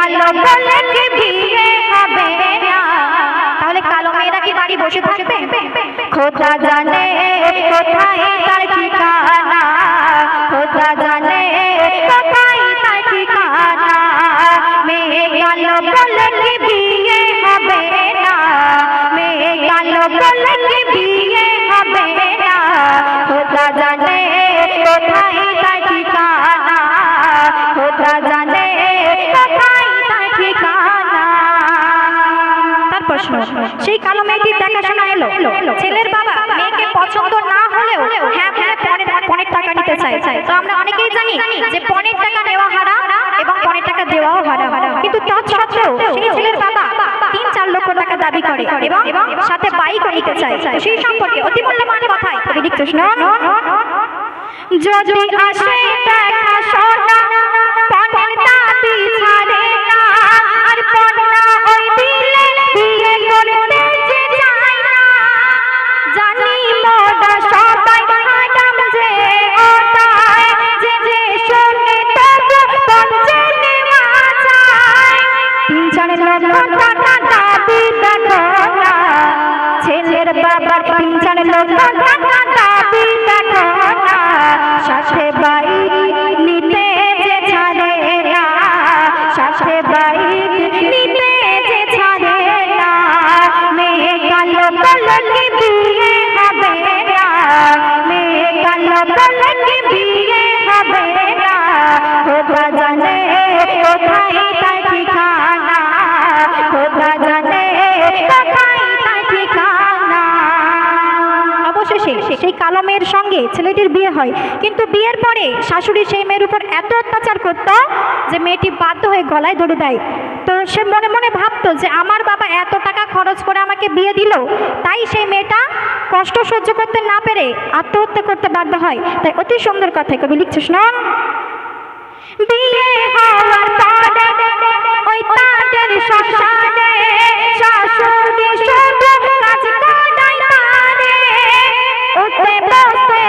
কালো বলে কি বিয়ে হবে না। তাহলে কালো মেয়েরা কি বাড়ি বসে থাকবে? খোদা জানে কোথায় তার ঠিকানা। খোদা জানে কোথায় তার ঠিকানা। মেয়ে কালো বলে কি বিয়ে হবে না। মেয়ে কালো বলে কি বিয়ে হবে না। খোদা জানে কোথায় তার ঠিকানা। খোদা জানে তারপর শোনো সেই কালো মেয়েটির দেখাশোনা এলো। ছেলের বাবা মেয়েকে পছন্দ না হলেও হ্যাঁ বলে পনেরো পনেরো টাকা নিতে চায়। তো আমরা অনেকেই জানি যে পনেরো টাকা নেওয়া হারাম এবং পনেরো টাকা দেওয়াও হারাম। কিন্তু তৎসত্ত্বেও সেই ছেলের বাবা তিন চার লক্ষ টাকা দাবি করে এবং সাথে বাইকও নিতে চায়। সেই সম্পর্কে অতি মূল্যবান কথাই কবি লিখতে যদি আসে দেখা সোনা লক্ষ টাকা দাবি দেখো ছেলের বাবার লক্ষ টাকা দাবি দেখো সাথে বাইক নিতে যে ছাড়ে না কোথায় সেই কালো মেয়ের সঙ্গে ছেলেটির বিয়ে হয়। কিন্তু বিয়ের পরে শাশুড়ি সেই মেয়ের উপর এত অত্যাচার করত যে মেয়েটি বাধ্য হয়ে গলায় ধরে দেয়। তো সে মনে মনে ভাবতো যে আমার বাবা এত টাকা খরচ করে আমাকে বিয়ে দিল, তাই সেই মেয়েটা কষ্ট সহ্য করতে না পেরে আত্মহত্যা করতে বাধ্য হয়। তাই অতি সুন্দর কথা কবি লিখছিস না বিয়ে হওয়ার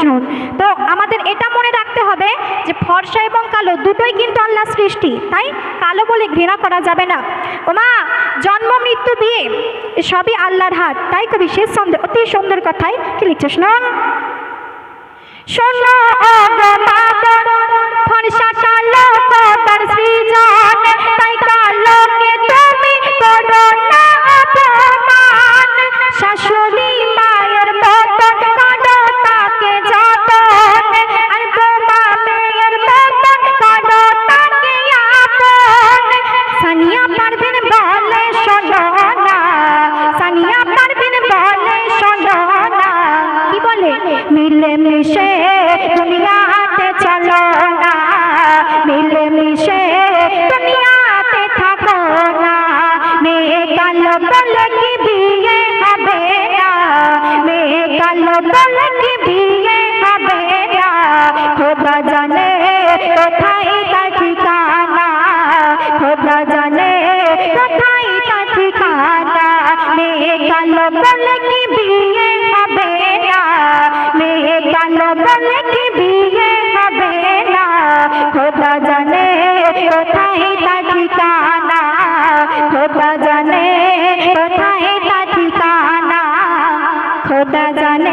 শুনুন তো আমাদের এটা মনে রাখতে হবে যে ফর্সা এবং কালো দুটোই কিন্তু আল্লাহ সৃষ্টি, তাই কালো বলে ঘৃণা করা যাবে না। ওমা, জন্ম, মৃত্যু দিয়ে সবই আল্লাহর হাত। তাই কবি শেষ সন্দেহ অতি সুন্দর কথাই কি লিখছে? শুনুন। শোনো ফর্সা কালো বদল কি বিয়ে হবে না খোদা জানে কোথায় তা ঠিকানা খোদা জানে কোথায় তা ঠিকানা খোদা জানে